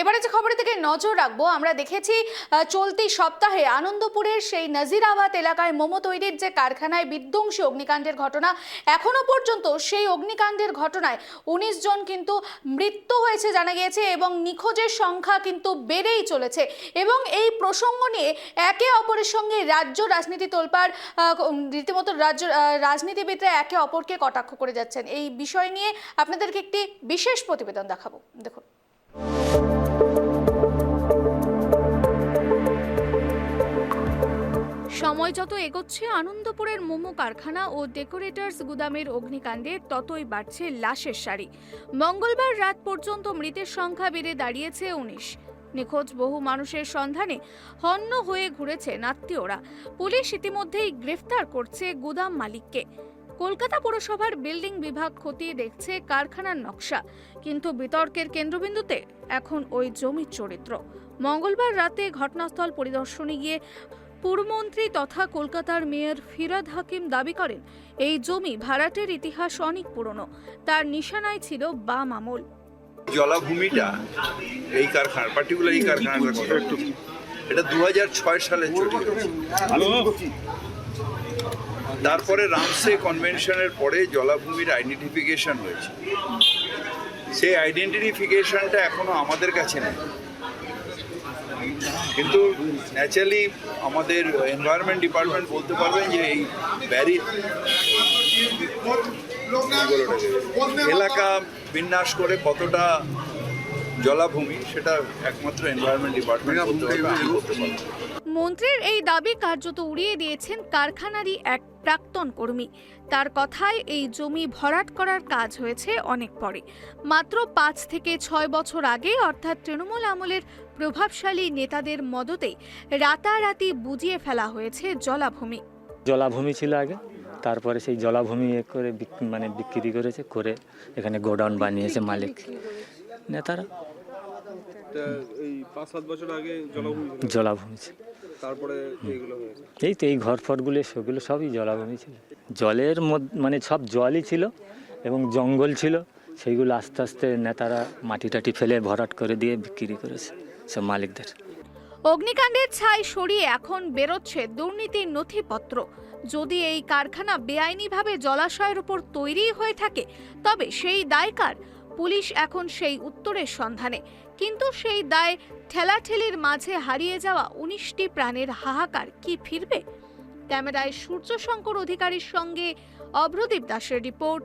এবারে যে খবরের দিকে নজর রাখব, আমরা দেখেছি চলতি সপ্তাহে আনন্দপুরের সেই নাজিরাবাদ এলাকায় মোমো তৈরির যে কারখানায় বিধ্বংসী অগ্নিকাণ্ডের ঘটনা, এখনও পর্যন্ত সেই অগ্নিকাণ্ডের ঘটনায় উনিশ জন কিন্তু মৃত্যু হয়েছে জানা গিয়েছে এবং নিখোঁজের সংখ্যা কিন্তু বেড়েই চলেছে। এবং এই প্রসঙ্গ নিয়ে একে অপরের সঙ্গে রাজ্য রাজনীতি তোলপার রীতিমতো রাজ্য রাজনীতিবিদরা একে অপরকে কটাক্ষ করে যাচ্ছেন। এই বিষয় নিয়ে আপনাদেরকে একটি বিশেষ প্রতিবেদন দেখাবো। দেখুন। সময় যত এগোচ্ছে, আনন্দপুরের মোমো কারখানা ও ডেকোরেটরস গুদামের অগ্নিকাণ্ডে ততই বাড়ছে লাশের সারি। মঙ্গলবার রাত পর্যন্ত মৃতের সংখ্যা বেড়ে দাঁড়িয়েছে উনিশ। নিখোঁজ বহু মানুষের সন্ধানে হন্য হয়ে ঘুরেছেন আত্মীয়রা। পুলিশ ইতিমধ্যেই গ্রেফতার করছে গুদাম মালিককে। কলকাতা পুরসভার বিল্ডিং বিভাগ খতিয়ে দেখছে কারখানার নকশা, কিন্তু বিতর্কের কেন্দ্রবিন্দুতে এখন ওই জমির চরিত্র। মঙ্গলবার রাতে ঘটনাস্থল পরিদর্শনে গিয়ে পুরমন্ত্রী তথা কলকাতার মেয়র ফিরাদ হাকিম দাবি করেন এই জমি ভাড়াটের ইতিহাস অনেক পুরনো। তার নিশানায় ছিল বাম আমল। জলাভূমিটা এই কারখানা পার্টিকুলার এই কারখানাটার কথা একটু এটা দু ছয় সালে চলে তারপরে রামসে কনভেনশনের পরে জলাভূমির আইডেন্টিফিকেশন হয়েছে। সেই আইডেন্টিফিকেশনটা এখনও আমাদের কাছে নেই। কিন্তু ন্যাচারালি আমাদের এনভায়রনমেন্ট ডিপার্টমেন্ট বলতে পারবেন যে এই ব্যারি এলাকা বিন্যাস করে কতটা জলাভূমি সেটা একমাত্র এনভায়রনমেন্ট ডিপার্টমেন্ট। মন্ত্রীর এই দাবি কার্যত উড়িয়ে দিয়েছেন কারখানারই এক প্রাক্তন কর্মী। তার কথায় এই জমি ভরাট করার কাজ হয়েছে অনেক পরে। মাত্র পাঁচ থেকে ছয় বছর আগে অর্থাৎ তৃণমূল আমলের প্রভাবশালী নেতাদের মদতেই রাতারাতি বুঝিয়ে ফেলা হয়েছে জলাভূমি। জলাভূমি ছিল আগে তারপরে সেই জলাভূমি করে মানে বিক্রি করেছে করে এখানে গোডাউন বানিয়েছে মালিক। নেতারা? জলাভূমি ছিল। জলাভূমি ছিল। তারপরে এগুলো হয়েছে এই তো এই ঘর ফরগুলো সেগুলো সবই জলাভূমি ছিল। জলের মানে সব জলই ছিল এবং জঙ্গল ছিল। সেইগুলো আস্তে আস্তে নেতারা মাটি টাটি ফেলে ভরাট করে দিয়ে বিক্রি করেছে সব মালিকদের। অগ্নিকাণ্ডের ছাই সরিয়ে এখন বেরোচ্ছে দুর্নীতির নথিপত্র। যদি এই কারখানা বেআইনিভাবে জলাশয়ের উপর তৈরি হয়ে থাকে তবে সেই দায়কার পুলিশ এখন সেই উত্তরের সন্ধানে, কিন্তু সেই দায় ঠেলাঠেলির মাঝে হারিয়ে যাওয়া উনিশটি প্রাণের হাহাকার কি ফিরবে? ক্যামেরায় সূর্যশঙ্কর অধিকারীর সঙ্গে অভ্রদীপ দাসের রিপোর্ট